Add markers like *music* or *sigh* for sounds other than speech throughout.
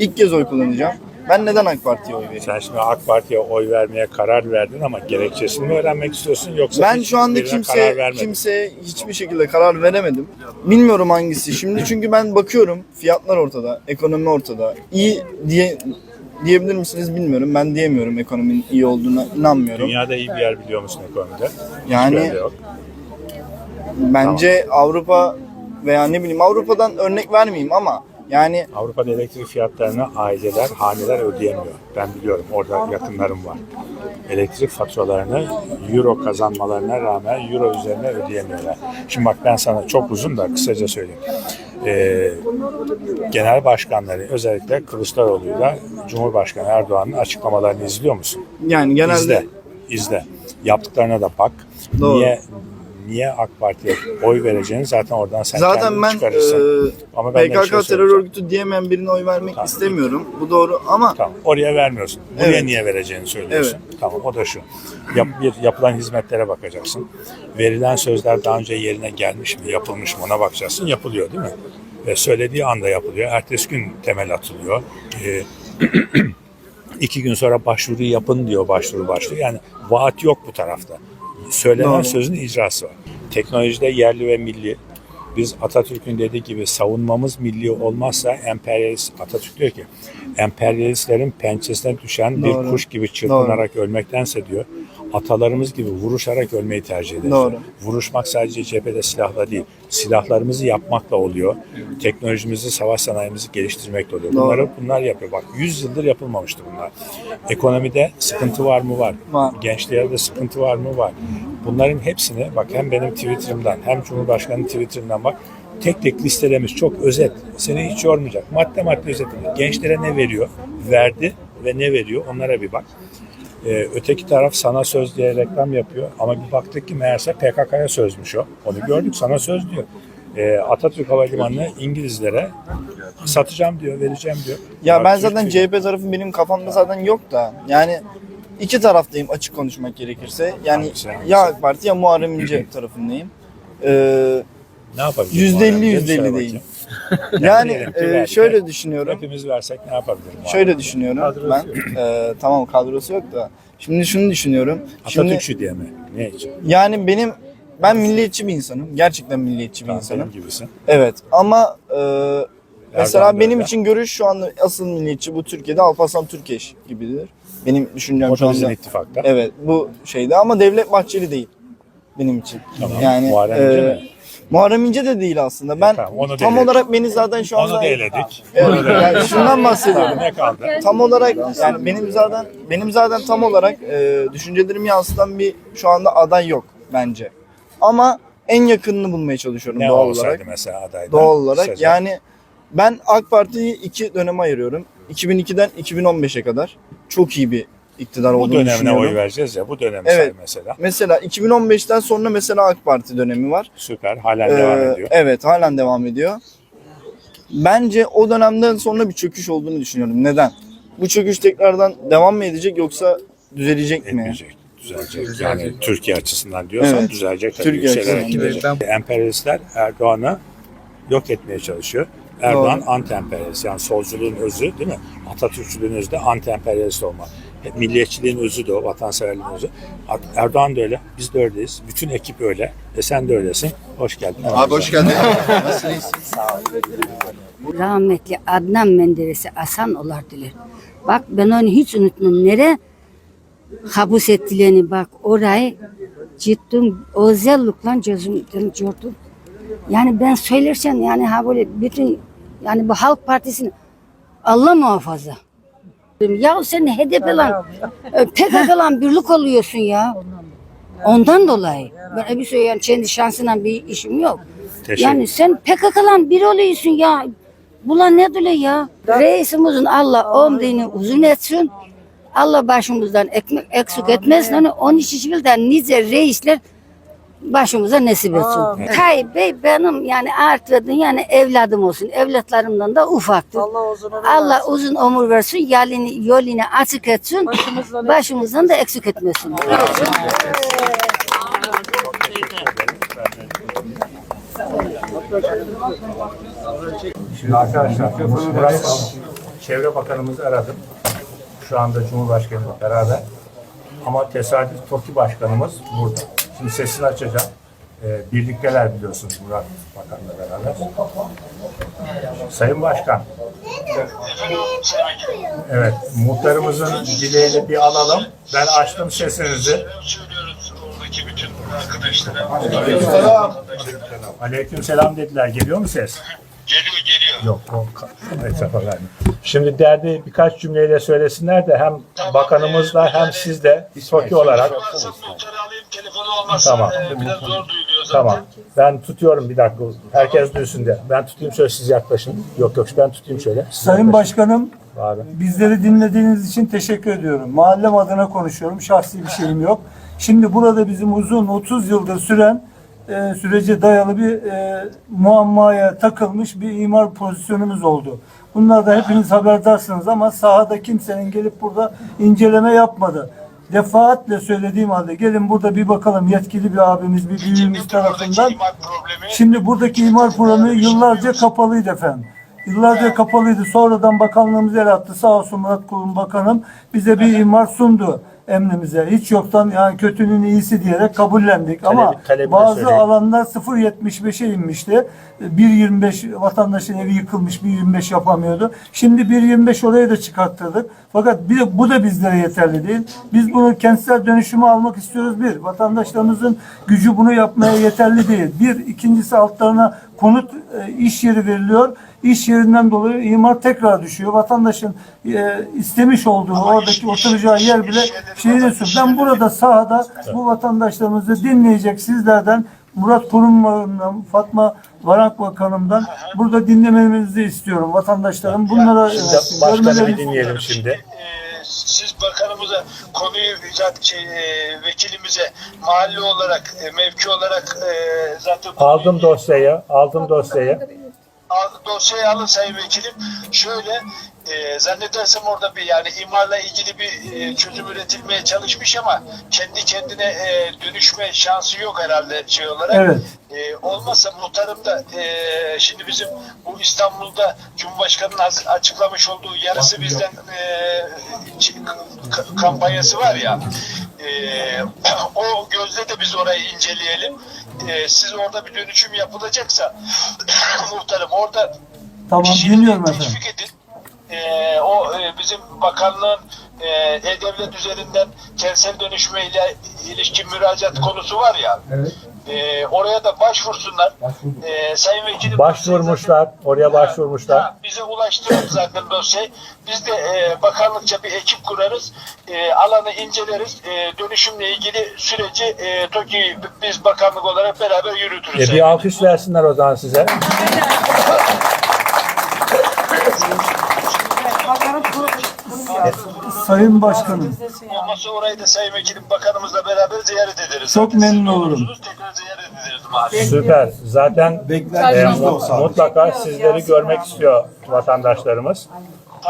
İlk kez oy kullanacağım. Ben neden AK Parti'ye oy vereyim? Sen şimdi AK Parti'ye oy vermeye karar verdin ama gerekçesini mi öğrenmek istiyorsun yoksa Ben hiç şu anda birine karar vermedin? kimseye hiçbir şekilde karar veremedim. Bilmiyorum hangisi. Şimdi çünkü ben bakıyorum fiyatlar ortada, ekonomi ortada. İyi diye diyebilir misiniz bilmiyorum. Ben diyemiyorum ekonominin iyi olduğuna inanmıyorum. Dünyada iyi bir yer biliyor musun ekonomide? Yani- yerde yok. Bence Avrupa veya ne bileyim Avrupa'dan örnek vermeyeyim ama yani Avrupa'da elektrik fiyatlarını aileler, haneler ödeyemiyor. Ben biliyorum orada yakınlarım var. Elektrik faturalarını euro kazanmalarına rağmen euro üzerine ödeyemiyorlar. Şimdi bak ben sana çok uzun da kısaca söyleyeyim. Ee, genel başkanları özellikle Kılıçdaroğlu'yla Cumhurbaşkanı Erdoğan'ın açıklamalarını izliyor musun? yani genelde İzle, izle. Yaptıklarına da bak. Doğru. Niye niye AK Parti'ye oy vereceğini zaten oradan sen zaten ben çıkarırsın. e, Ama ben bir şey PKK terör örgütü diyemeyen birine oy vermek Tamam. istemiyorum. Bu doğru ama Tamam. Oraya vermiyorsun. Buraya Evet. niye vereceğini söylüyorsun. Tamam. O da şu. Yap, bir yapılan hizmetlere bakacaksın. Verilen sözler daha önce yerine gelmiş mi, yapılmış mı ona bakacaksın. Yapılıyor değil mi? Ve söylediği anda yapılıyor. Ertesi gün temel atılıyor. Ee, *clears throat* iki gün sonra başvuru yapın diyor başvuru başlıyor. Yani vaat yok bu tarafta. Söylenen Doğru. sözün icrası var. Teknolojide yerli ve milli. Biz Atatürk'ün dediği gibi savunmamız milli olmazsa emperyalist Atatürk diyor ki emperyalistlerin pençesine düşen bir Doğru. kuş gibi çırpınarak ölmektense diyor atalarımız gibi vuruşarak ölmeyi tercih ederiz. Doğru. Vuruşmak sadece cephede silahla değil, silahlarımızı yapmakla oluyor. Teknolojimizi, savaş sanayimizi geliştirmekle oluyor. Doğru. Bunları bunlar yapıyor. Bak 100 yıldır yapılmamıştı bunlar. Ekonomide sıkıntı var mı? Var. Var. Gençlerde sıkıntı var mı? Var. Bunların hepsini bak hem benim Twitter'ımdan hem Cumhurbaşkanı'nın Twitter'ından bak tek tek listelemiş çok özet. Seni hiç yormayacak. Madde madde özetlemiş. Gençlere ne veriyor? Verdi ve ne veriyor? Onlara bir bak. Ee, öteki taraf sana söz diye reklam yapıyor ama bir baktık ki meğerse PKK'ya sözmüş o. Onu gördük sana söz diyor. Ee, Atatürk Havalimanı'nı İngilizlere satacağım diyor, vereceğim diyor. Ya ben zaten Türkiye- CHP tarafı benim kafamda zaten yok da yani iki taraftayım açık konuşmak gerekirse. Yani Hangisi, hangisi? ya AK Parti ya Muharrem İnce *clears throat* tarafındayım. Ee, ne yüzde elli söyle değil. Yani e, verdik. şöyle düşünüyorum. Hepimiz versek ne yapabiliriz? Muharrem? Şöyle düşünüyorum ben. Ee, tamam kadrosu yok da. Şimdi şunu düşünüyorum. Şimdi Atatürkçü diye mi? Ne için? yani benim ben milliyetçi bir insanım. Gerçekten milliyetçi bir Tamam, insanım. benim gibisin. Evet ama e, mesela Erdoğan da benim öyle. için görüş şu anda asıl milliyetçi bu Türkiye'de Alparslan Türkeş gibidir. Benim düşüncem O şu da bizim anda. ittifakta. Evet bu şeyde ama Devlet Bahçeli değil benim için. Tamam. Yani Muharrem e, mi? Muharrem İnce de değil aslında. Ben tamam, onu tam olarak beni zaten şu anda Onu da eledik. Evet, yani şundan bahsediyorum. Ne kaldı? Tam olarak yani benim zaten benim zaten tam olarak e, düşüncelerimi yansıtan bir şu anda aday yok bence. Ama en yakınını bulmaya çalışıyorum Ne doğal olsaydı olarak. mesela adaydan? Doğal olarak Kısaca. yani ben AK Parti'yi iki döneme ayırıyorum. 2002'den 2015'e kadar çok iyi bir iktidar bu olduğunu dönemine düşünüyorum. oy vereceğiz ya bu dönemi Evet. mesela. Mesela 2015'ten sonra mesela AK Parti dönemi var. Süper halen Ee, devam ediyor. Evet halen devam ediyor. Bence o dönemden sonra bir çöküş olduğunu düşünüyorum. Neden? Bu çöküş tekrardan devam mı edecek yoksa düzelecek mi? Etmeyecek, düzelecek. Yani Türkiye açısından diyorsan Evet. düzelecek tabii Türkiye yükselerek açısından gidecek. Emperyalistler Erdoğan'ı yok etmeye çalışıyor. Erdoğan anti-emperyalist yani solculuğun özü değil mi? Atatürkçülüğün özü de anti-emperyalist olma. Milliyetçiliğin özü de o, vatanseverliğin özü. Erdoğan da öyle, biz de öyleyiz. Bütün ekip öyle. E sen de öylesin. Hoş geldin. Abi hoş geldin. *laughs* Nasılsınız? rahmetli Adnan Menderes'e asan olar diler. Bak ben onu hiç unutmam. Nere habus ettilerini bak orayı cidden özellikle gözümden gördüm. Yani ben söylersen yani ha böyle bütün yani bu Halk Partisi'ni Allah muhafaza. Ya sen HDP lan PKK lan birlik oluyorsun ya. Ondan dolayı. Böyle bir şey yani kendi şansına bir işim yok. Teşekkür Yani sen PKK'lan bir oluyorsun ya. Bula ne dile ya? Reisimizin Allah ömrünü uzun etsin. Allah başımızdan ekmek eksik etmesin. Onun için de nice reisler başımıza nasip etsin. Tayyip Bey benim yani artırdın yani evladım olsun. Evlatlarımdan da ufaktır. Allah uzun ömür Allah versin. uzun ömür versin. Yolunu, yolunu açık etsin. Başımızdan Başımızdan da eksik etmesin. Şimdi arkadaşlar burası Çevre Bakanımızı aradım. Şu anda Cumhurbaşkanıyla beraber. Ama tesadüf TOKİ Başkanımız burada. Şimdi sesini açacağım. Ee, birlikteler biliyorsunuz Murat Bakan'la beraber. Sayın Başkan. Evet, muhtarımızın dileğini bir alalım. Ben açtım sesinizi. söylüyoruz oradaki bütün arkadaşlara. Aleyküm selam dediler. Geliyor mu ses? Geliyor geliyor. Yok, o ka- etrafa vermiyor. Şimdi derdi birkaç cümleyle söylesinler de hem bakanımızla hem siz de TOKİ olarak. Muhtarı alayım telefonu olmazsa Tamam. e, biraz zor duyuluyor zaten. Tamam. Ben tutuyorum bir dakika. Herkes duysun diye. Ben tutayım şöyle siz yaklaşın. Yok yok ben tutayım şöyle. Siz Sayın yaklaşın. Başkanım, Abi. bizleri dinlediğiniz için teşekkür ediyorum. Mahallem adına konuşuyorum, şahsi bir şeyim yok. Şimdi burada bizim uzun 30 yıldır süren e, sürece dayalı bir e, muammaya takılmış bir imar pozisyonumuz oldu. Bunlar da hepiniz haberdarsınız ama sahada kimsenin gelip burada inceleme yapmadı. Defaatle söylediğim halde gelin burada bir bakalım yetkili bir abimiz, bir büyüğümüz tarafından problemi? Şimdi buradaki imar programı yıllarca kapalıydı efendim. Yıllarca kapalıydı. Sonradan bakanlığımız el attı. Sağ olsun Murat Kurum Bakanım bize bir imar sundu emrimize. Hiç yoktan yani kötünün iyisi diyerek kabullendik. Ama talebini bazı söyleyin. alanlar 0.75'e inmişti. 1.25 vatandaşın evi yıkılmış 1.25 yapamıyordu. Şimdi 1.25 oraya da çıkarttırdık. Fakat bir bu da bizlere yeterli değil. Biz bunu kentsel dönüşüme almak istiyoruz bir. Vatandaşlarımızın gücü bunu yapmaya yeterli değil. Bir. ikincisi altlarına konut e, iş yeri veriliyor. İş yerinden dolayı imar tekrar düşüyor. Vatandaşın e, istemiş olduğu oradaki oturacağı yer bile şeyine sür. Ben burada sahada bu vatandaşlarımızı dinleyecek sizlerden Murat Kurum'dan, Fatma Varank Bakanım'dan burada dinlemenizi istiyorum vatandaşlarım. Bunlara Şimdi e, başkanı bir dinleyelim şimdi. Bakanımıza konuyu zaten şey, e, vekilimize mahalle olarak e, mevki olarak e, zaten Aldım dosyayı, aldım dosyayı. Dosyayı alın sayın vekilim. Şöyle e, zannedersem orada bir yani imarla ilgili bir e, çözüm üretilmeye çalışmış ama kendi kendine e, dönüşme şansı yok herhalde şey olarak. Evet. E, olmazsa muhtarım da e, şimdi bizim bu İstanbul'da Cumhurbaşkanı'nın açıklamış olduğu yarısı bizden e, kampanyası var ya e, *clears throat* o gözle de biz orayı inceleyelim. E, siz orada bir dönüşüm yapılacaksa *coughs* muhtarım orada Tamam kişileri dinliyorum efendim. teşvik edin. E, o e, bizim bakanlığın e, E-Devlet üzerinden kentsel dönüşme ile ilişkin müracaat konusu var ya. E, oraya da başvursunlar. E, Sayın Vekilim Başvurmuşlar, oraya başvurmuşlar. Ha, bize ulaştırır zaten dosyayı. Biz de e, bakanlıkça bir ekip kurarız. E, alanı inceleriz. E, dönüşümle ilgili süreci e, TOKİ biz bakanlık olarak beraber yürütürüz. E, bir alkış versinler o zaman size. Sayın Başkanım Olmazsa orayı da Sayın Vekilim Bakanımızla beraber ziyaret ederiz. Çok Zaten memnun olurum. olursunuz, Tekrar ziyaret ederiz mahalle. Süper. Zaten e, mutlaka sizleri görmek istiyor vatandaşlarımız.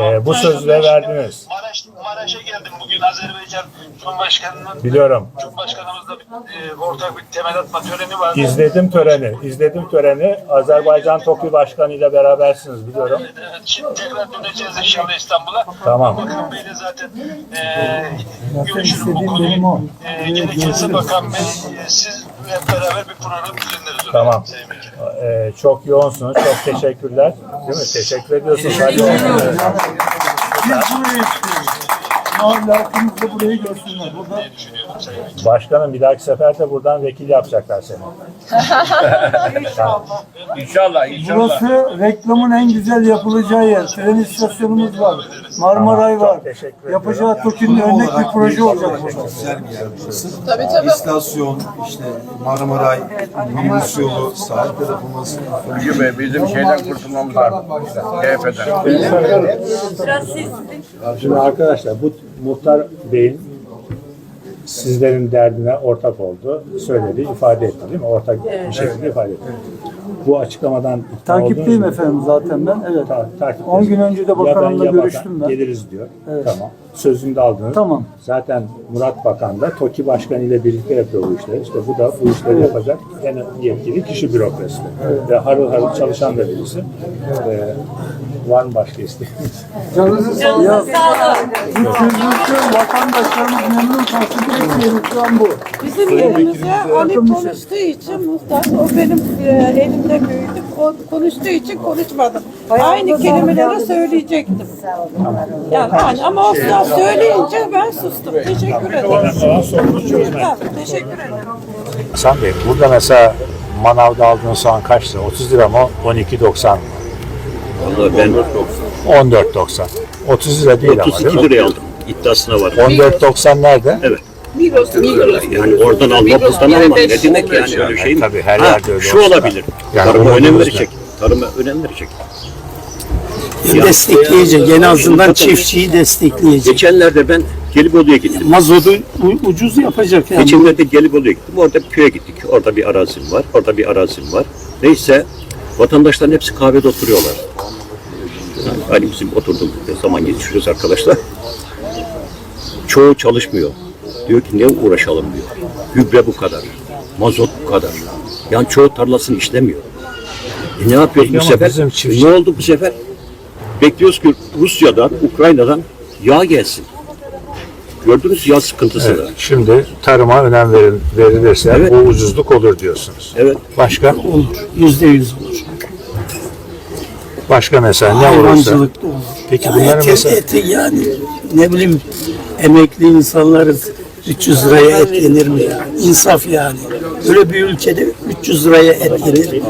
E, bu sözle verdiniz. Maraş, Maraş'a geldim bugün Azerbaycan Cumhurbaşkanı'nın Biliyorum. Cumhurbaşkanımızla bir, e, ortak bir temel atma töreni vardı. İzledim töreni. izledim töreni. Azerbaycan TOKİ Başkanı ile berabersiniz biliyorum. Evet, şimdi tekrar döneceğiz inşallah İstanbul'a. Tamam. Bakan Bey'le zaten e, görüşürüz bu konuyu. E, gerekirse Bakan Bey, e, siz hep beraber bir program düzenleriz. Tamam. Sayın Vekilim. E, çok yoğunsunuz. Çok teşekkürler. Değil mi? Teşekkür ediyorsunuz. Hadi olsun. Biz burayı istiyoruz. Da burayı görsünler. Burada Başkanım bir dahaki sefer de buradan vekil yapacaklar seni. *laughs* İnşallah, inşallah. Burası reklamın en güzel yapılacağı yer. Tren istasyonumuz var. Marmaray Tamam, var. çok teşekkür ediyorum. Yapacağı TOKİ'nin örnek bir proje olacak. Güzel bir yer burası. Tabii tabii. İstasyon, işte Marmaray, minibüs yolu, sahil tarafımız. Fulgi Bey bizim şeyden kurtulmamız lazım. TF'den. Şimdi arkadaşlar bu muhtar beyin sizlerin derdine ortak oldu. Söyledi, ifade etti değil mi? Ortak bir şekilde ifade etti. Bu açıklamadan Takipteyim efendim zaten ben. Evet. Ta- takip 10 gün önce de bakanımla görüştüm ben. Geliriz diyor. Evet. Tamam. Sözünü de aldınız. Tamam. Zaten Murat Bakan da TOKİ Başkanı ile birlikte yapıyor bu işleri. İşte bu da bu işleri yapacak en yetkili kişi bürokrasi. Ve harıl harıl çalışan da birisi. Ee, var mı başka isteğiniz? Canınızı sağ olun. Üçüncüsü vatandaşlarımız memnun kalsın. Tek an bu. Bizim yerimize Ali konuştuğu için muhtar, o benim e, elimde büyüdü. Konuştuğu için konuşmadım. Aynı kelimeleri söyleyecektim. Yani, yani ama o sıra söyleyince ben sustum. Teşekkür ederim. Teşekkür ederim. Hasan Bey, burada mesela manavda aldığın soğan kaç lira? 30 lira mı? 12.90 mı? Vallahi ben 14.90. 30 lira değil ama değil 32 mi? liraya aldım. İddiasına var. 14.90 nerede? Evet. Yani oradan alma, buradan alma. Ne demek yani öyle şey mi? Tabii, her Ha, yerde öyle Şu olabilir. Yani Tarıma önem ne? verecek. Tarıma önem verecek. destekleyecek. En azından çiftçiyi destekleyecek. Geçenlerde ben Gelibolu'ya gittim. Mazotu ucuz yapacak yani. Geçenlerde Gelibolu'ya gittim. Orada bir köye gittik. Orada bir arazim var. Orada bir arazim var. Neyse vatandaşların hepsi kahvede oturuyorlar. Yani hani bizim oturduğumuz zaman geçiriyoruz arkadaşlar. Çoğu çalışmıyor. Diyor ki ne uğraşalım diyor. Gübre bu kadar. Mazot bu kadar. Yani çoğu tarlasını işlemiyor. E ne yapıyoruz bu ama sefer? bizim çiftçi- Ne oldu bu sefer? Bekliyoruz ki Rusya'dan, Ukrayna'dan yağ gelsin. Gördünüz yağ sıkıntısını. Evet, şimdi tarıma önem verin, verilirse Evet. bu ucuzluk olur diyorsunuz. Evet. Başka? Olur. Yüzde yüz olur. Başka mesela ne olursa. Hayvancılık da olur. Peki Yani bunların eti, mesela eti yani ne bileyim emekli insanlarız 300 liraya et yenir mi ya? İnsaf yani. Böyle bir ülkede 300 liraya et yenir.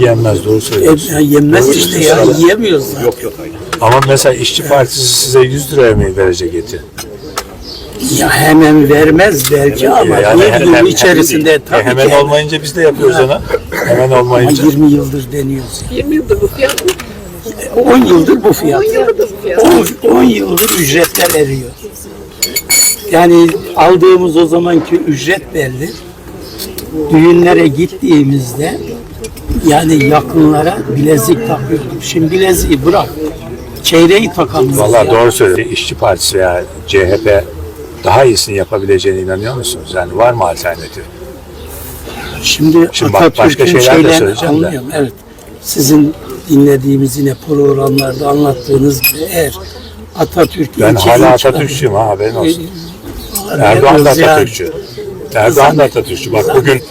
yenmez doğru Et, söylüyorsun. ya yenmez işte ya. Yiyemiyoruz zaten. Yok yok hayır. Ama mesela işçi partisi size 100 liraya mı verecek eti? Ya hemen vermez belki ama Yani bir hem- yıl içerisinde hem- tabii hemen ki. olmayınca biz de yapıyoruz onu. Hemen Ama olmayınca. 20 yıldır deniyoruz. 20 yıldır bu fiyat mı? 10 yıldır bu fiyat. 10 yıldır bu fiyat. 10, 10 yıldır ücretler eriyor. Yani aldığımız o zamanki ücret belli. Düğünlere gittiğimizde yani yakınlara bilezik takıyorduk. Şimdi bileziği bırak. Çeyreği takamıyoruz. Vallahi ya. doğru söylüyor. İşçi partisi veya CHP daha iyisini yapabileceğine inanıyor musunuz? Yani var mı alternatif? Şimdi, Şimdi bak, başka Atatürk'ün şeyler de söyleyeceğim de. anlıyorum. Evet. Sizin dinlediğimiz yine programlarda anlattığınız gibi eğer Atatürk Ben hala Atatürkçüyüm ha haberin olsun. Erdoğan da. Atatürkçü. Erdoğan da Atatürkçü. Bak bugün *clears throat*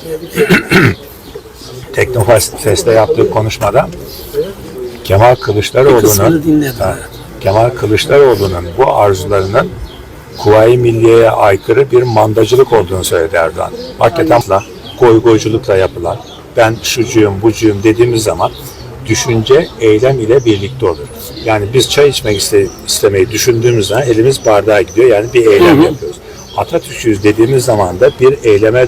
Teknofest'te yaptığı konuşmada Kemal Kılıçdaroğlu'nun Kemal Kılıçdaroğlu'nun bu arzularının Kuvayi Milliye'ye aykırı bir mandacılık olduğunu söyledi Erdoğan. Hakikaten goy goyculukla yapılan ben şucuyum bucuyum dediğimiz zaman düşünce eylem ile birlikte olur. Yani biz çay içmek iste, istemeyi düşündüğümüz zaman elimiz bardağa gidiyor yani bir eylem yapıyoruz. Atatürkçüyüz dediğimiz zaman da bir eyleme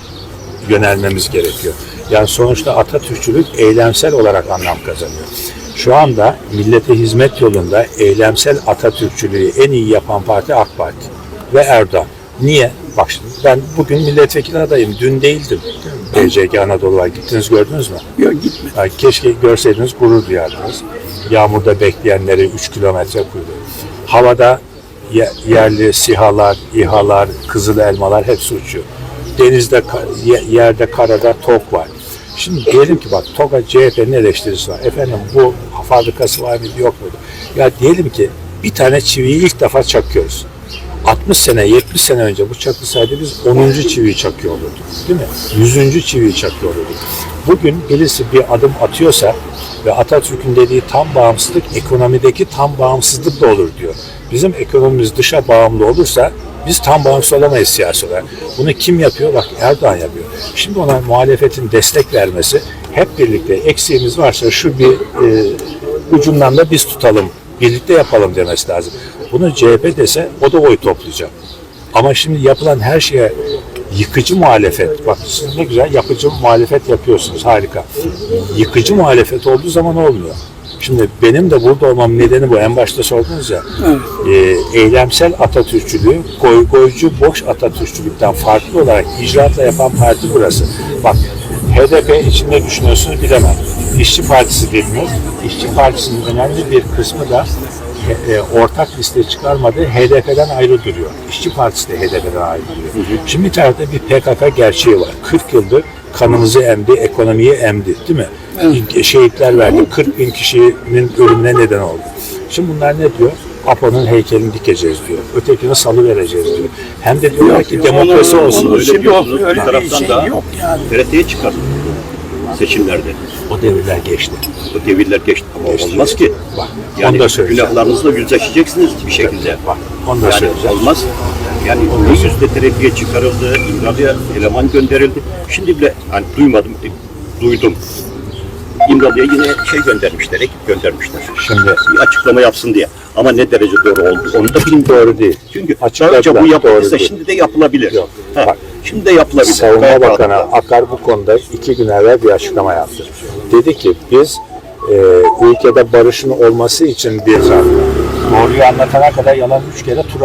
yönelmemiz gerekiyor. Yani sonuçta Atatürkçülük eylemsel olarak anlam kazanıyor. Şu anda millete hizmet yolunda eylemsel Atatürkçülüğü en iyi yapan parti AK Parti ve Erdoğan. Niye? Bak şimdi ben bugün milletvekili adayım. Dün değildim. BCG Anadolu var. Gittiniz gördünüz mü? Yok gitme. Yani keşke görseydiniz gurur duyardınız. Yağmurda bekleyenleri 3 kilometre kuyruğu. Havada yerli sihalar, İHA'lar, kızıl elmalar hepsi uçuyor. Denizde, yerde, karada tok var. Şimdi diyelim ki bak TOG'a CHP'nin eleştirisi var. Efendim bu fabrikası var mıydı yok muydu? Ya diyelim ki bir tane çiviyi ilk defa çakıyoruz. 60 sene, 70 sene önce bu çakılsaydı biz 10. çiviyi çakıyor olurduk. Değil mi? 100. çiviyi çakıyor olurduk. Bugün birisi bir adım atıyorsa ve Atatürk'ün dediği tam bağımsızlık ekonomideki tam bağımsızlık da olur diyor. Bizim ekonomimiz dışa bağımlı olursa biz tam bağımsız olamayız siyasi olarak. Bunu kim yapıyor? Bak Erdoğan yapıyor. Şimdi ona muhalefetin destek vermesi hep birlikte eksiğimiz varsa şu bir e, ucundan da biz tutalım, birlikte yapalım demesi lazım. Bunu CHP dese o da oy toplayacak. Ama şimdi yapılan her şeye yıkıcı muhalefet, bak siz ne güzel yapıcı muhalefet yapıyorsunuz, harika. Yıkıcı muhalefet olduğu zaman olmuyor. Şimdi benim de burada olmam nedeni bu. En başta sordunuz ya. E, eylemsel Atatürkçülüğü, goy goycu boş Atatürkçülükten farklı olarak icraatla yapan parti burası. Bak HDP için ne düşünüyorsunuz bilemem. İşçi Partisi dediniz. İşçi Partisi'nin önemli bir kısmı da e, ortak liste çıkarmadığı HDP'den ayrı duruyor. İşçi Partisi de HDP'den ayrı duruyor. Şimdi bir tarafta bir PKK gerçeği var. 40 yıldır kanımızı emdi, ekonomiyi emdi değil mi? Şehitler verdi. 40 bin kişinin ölümüne neden oldu. Şimdi bunlar ne diyor? Apo'nun heykelini dikeceğiz diyor. Ötekini salı vereceğiz diyor. Hem de diyorlar ki demokrasi olsun. Onun şimdi yok, öyle bir taraftan şey da yok yani. TRT'ye çıkardı seçimlerde. O devirler geçti. O devirler geçti ama Geçti. olmaz ki. Bak, Yani onu da günahlarınızla yüzleşeceksiniz bir şekilde. Bak, onu da yani olmaz. Yani bu yüzde TRT'ye çıkarıldı, İmralı'ya eleman gönderildi. Şimdi bile hani duymadım, duydum. İmralı'ya yine şey göndermişler, ekip göndermişler. Şimdi Bir açıklama yapsın diye. Ama ne derece doğru oldu onu da bilmiyorum. doğru değil. Çünkü Açıkladılar, önce bu doğru değil. şimdi de yapılabilir. Yok. Ha, Bak. şimdi de yapılabilir. Savunma Bakanı rahatlıkla. Akar bu konuda iki gün evvel bir açıklama yaptı. Dedi ki biz e, ülkede barışın olması için bir doğruyu anlatana kadar yalan üç kere tur